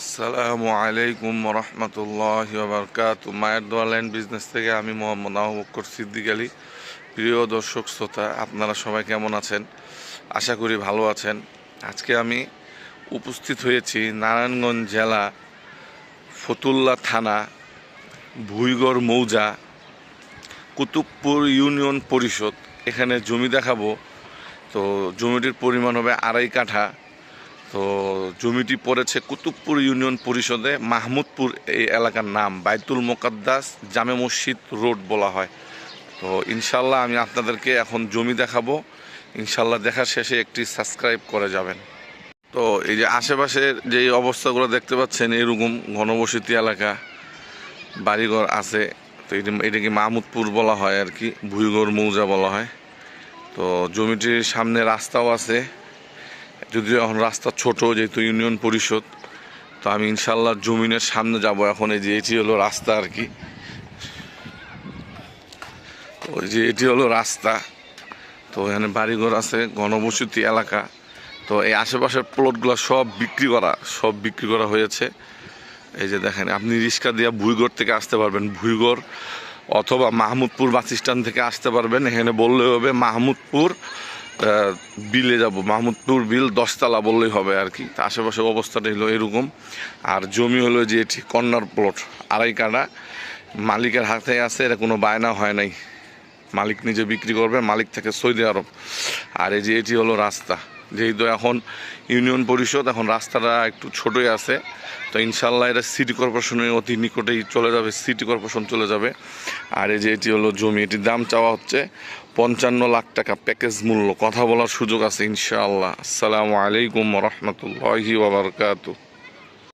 আসসালামু আলাইকুম রহমতুল্লাহ বারকাত মায়ের দোয়া লাইন বিজনেস থেকে আমি মোহাম্মদ আহবক্কর সিদ্দিক আলী। প্রিয় দর্শক, শ্রোতা, আপনারা সবাই কেমন আছেন? আশা করি ভালো আছেন। আজকে আমি উপস্থিত হয়েছি নারায়ণগঞ্জ জেলা ফতুল্লা থানা, ভুইগড় মৌজা, কুতুবপুর ইউনিয়ন পরিষদ। এখানে জমি দেখাবো। তো জমিটির পরিমাণ হবে আড়াই কাঠা। তো জমিটি পড়েছে কুতুবপুর ইউনিয়ন পরিষদে মাহমুদপুর এই এলাকার নাম, বাইতুল মোকাদ্দাস জামে মসজিদ রোড বলা হয়। তো ইনশাল্লাহ আমি আপনাদেরকে এখন জমি দেখাবো। ইনশাল্লাহ দেখার শেষে একটি সাবস্ক্রাইব করে যাবেন। তো এই যে আশেপাশের যে অবস্থাগুলো দেখতে পাচ্ছেন এরকম ঘনবসতি এলাকা, বাড়িঘর আছে। তো এটা এটাকে মাহমুদপুর বলা হয় আর কি? ভুইগড় মৌজা বলা হয়। তো জমিটির সামনে রাস্তাও আছে। যদিও এখন রাস্তা ছোট, যেহেতু ইউনিয়ন পরিষদ, তো আমি ইনশাল্লাহ জমিনের সামনে যাব। এখন এই যে এটি হলো রাস্তা আর কি। ওই যে এটি হলো রাস্তা। তো এখানে বাড়িঘর আছে, ঘনবসতি এলাকা। তো এই আশেপাশের প্লটগুলো সব বিক্রি করা, সব বিক্রি করা হয়েছে। এই যে দেখেন, আপনি রিক্সা দিয়ে ভুইগড় থেকে আসতে পারবেন। ভুইগড় অথবা মাহমুদপুর বাস স্ট্যান্ড থেকে আসতে পারবেন। এখানে বললে হবে মাহমুদপুর বিলে যাব। মাহমুদপুর বিল দশতলা বললেই হবে আর কি। আশেপাশে অবস্থাটা হলো এরকম। আর জমি হলো যে এটি কর্নার প্লট, আড়াই কাটা মালিকের হাতে আছে, এটা কোনো বায়না হয় নাই। মালিক নিজে বিক্রি করবে, মালিক থেকে সৌদি আরব। আর এই যে এটি হলো রাস্তা। যেহেতু এখন ইউনিয়ন পরিষদ, এখন রাস্তাটা একটু ছোটই আছে। তো ইনশাল্লাহ এটা সিটি কর্পোরেশনের অতি নিকটেই চলে যাবে, সিটি কর্পোরেশন চলে যাবে। আর এই যে এটি হলো জমি, এটির দাম চাওয়া হচ্ছে পঞ্চান্ন লাখ টাকা প্যাকেজ মূল্য। কথা বলার সুযোগ আছে ইনশাআল্লাহ। আসসালামু আলাইকুম রহমতুল্লাহি